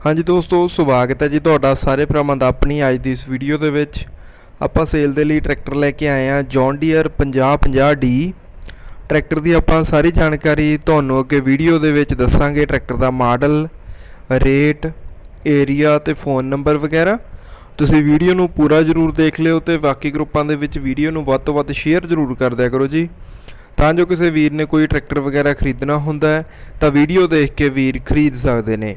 ਹਾਂਜੀ ਦੋਸਤੋ, ਸਵਾਗਤ ਹੈ ਜੀ ਤੁਹਾਡਾ ਸਾਰੇ ਭਰਾਵਾਂ ਦਾ ਆਪਣੀ ਅੱਜ ਦੀ ਇਸ ਵੀਡੀਓ ਦੇ ਵਿੱਚ। ਆਪਾਂ ਸੇਲ ਦੇ ਲਈ ਟਰੈਕਟਰ ਲੈ ਕੇ ਆਏ ਹਾਂ ਜੌਨ ਡੀਅਰ 5050D ਟਰੈਕਟਰ ਦੀ ਆਪਾਂ ਸਾਰੀ ਜਾਣਕਾਰੀ ਤੁਹਾਨੂੰ ਅੱਗੇ ਵੀਡੀਓ ਦੇ ਵਿੱਚ ਦੱਸਾਂਗੇ ਟਰੈਕਟਰ ਦਾ ਮਾਡਲ ਰੇਟ ਏਰੀਆ ਤੇ ਫੋਨ ਨੰਬਰ ਵਗੈਰਾ। ਤੁਸੀਂ ਵੀਡੀਓ ਨੂੰ ਪੂਰਾ ਜ਼ਰੂਰ ਦੇਖ ਲਿਓ ਤੇ ਬਾਕੀ ਗਰੁੱਪਾਂ ਦੇ ਵਿੱਚ ਵੀਡੀਓ ਨੂੰ ਵੱਧ ਤੋਂ ਵੱਧ ਸ਼ੇਅਰ ਜ਼ਰੂਰ ਕਰ ਦਿਆ ਕਰੋ ਜੀ। ਤਾਂ ਜੋ ਕਿਸੇ ਵੀਰ ਨੇ ਕੋਈ ਟਰੈਕਟਰ ਵਗੈਰਾ ਖਰੀਦਣਾ ਹੁੰਦਾ ਹੈ, ਤਾਂ ਵੀਡੀਓ ਦੇਖ ਕੇ ਵੀਰ ਖਰੀਦ ਸਕਦੇ ਨੇ।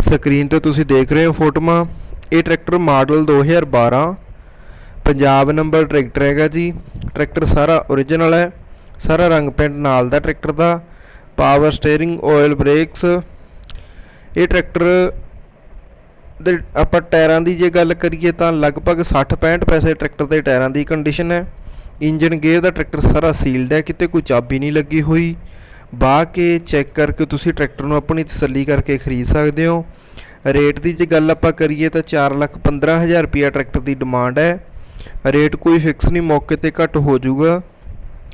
ਸਕਰੀਨ ਤੇ ਤੁਸੀਂ ਦੇਖ ਰਹੇ ਹੋ ਫੋਟੋਆਂ। ਇਹ tractor model 2012 Punjab number tractor ਹੈਗਾ ਜੀ। ਟਰੈਕਟਰ ਸਾਰਾ ਓਰੀਜਨਲ ਹੈ। ਸਾਰਾ ਰੰਗ ਪੈਂਟ ਨਾਲ ਦਾ ਟਰੈਕਟਰ ਦਾ। ਪਾਵਰ ਸਟੀਅਰਿੰਗ ਆਇਲ ਬ੍ਰੇਕਸ ਇਹ ਟਰੈਕਟਰ ਦੇ ਆਪਾਂ ਟਾਇਰਾਂ ਦੀ ਜੇ ਗੱਲ ਕਰੀਏ ਤਾਂ ਲਗਭਗ 60-65 ਪੈਸੇ ਟਰੈਕਟਰ ਦੇ ਟਾਇਰਾਂ ਦੀ ਕੰਡੀਸ਼ਨ ਹੈ। ਇੰਜਨ ਗੇਅਰ ਦਾ ਟਰੈਕਟਰ ਸਾਰਾ ਸੀਲਡ ਹੈ। ਕਿਤੇ ਕੋਈ ਚਾਬੀ ਨਹੀਂ ਲੱਗੀ ਹੋਈ। ਬਾਹ ਕੇ ਚੈੱਕ ਕਰਕੇ ਤੁਸੀਂ ਟਰੈਕਟਰ ਨੂੰ ਆਪਣੀ ਤਸੱਲੀ ਕਰਕੇ ਖਰੀਦ ਸਕਦੇ ਹੋ। ਰੇਟ ਦੀ ਜੇ ਗੱਲ ਆਪਾਂ ਕਰੀਏ ਤਾਂ 415000 ਰੁਪਿਆ ਟਰੈਕਟਰ ਦੀ ਡਿਮਾਂਡ ਹੈ। ਰੇਟ ਕੋਈ ਫਿਕਸ ਨਹੀਂ, ਮੌਕੇ ਤੇ ਘੱਟ ਹੋ ਜਾਊਗਾ।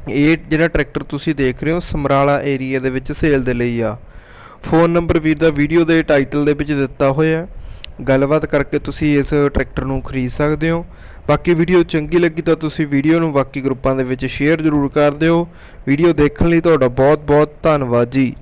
ਇਹ ਜਿਹੜਾ ਟਰੈਕਟਰ ਤੁਸੀਂ ਦੇਖ ਰਹੇ ਹੋ, ਸਮਰਾਲਾ ਏਰੀਆ ਦੇ ਵਿੱਚ ਸੇਲ ਦੇ ਲਈ ਆ। ਫੋਨ ਨੰਬਰ ਵੀਰ ਦਾ ਵੀਡੀਓ ਦੇ ਟਾਈਟਲ ਦੇ ਵਿੱਚ ਦਿੱਤਾ ਹੋਇਆ। ਗੱਲਬਾਤ ਕਰਕੇ ਤੁਸੀਂ ਇਸ ਟਰੈਕਟਰ ਨੂੰ ਖਰੀਦ ਸਕਦੇ ਹੋ। ਬਾਕੀ ਵੀਡੀਓ ਚੰਗੀ ਲੱਗੀ ਤਾਂ ਤੁਸੀਂ ਵੀਡੀਓ ਨੂੰ ਬਾਕੀ ਗਰੁੱਪਾਂ ਦੇ ਵਿੱਚ ਸ਼ੇਅਰ ਜ਼ਰੂਰ ਕਰ ਦਿਓ। ਵੀਡੀਓ ਦੇਖਣ ਲਈ ਤੁਹਾਡਾ ਬਹੁਤ ਬਹੁਤ ਧੰਨਵਾਦ ਜੀ।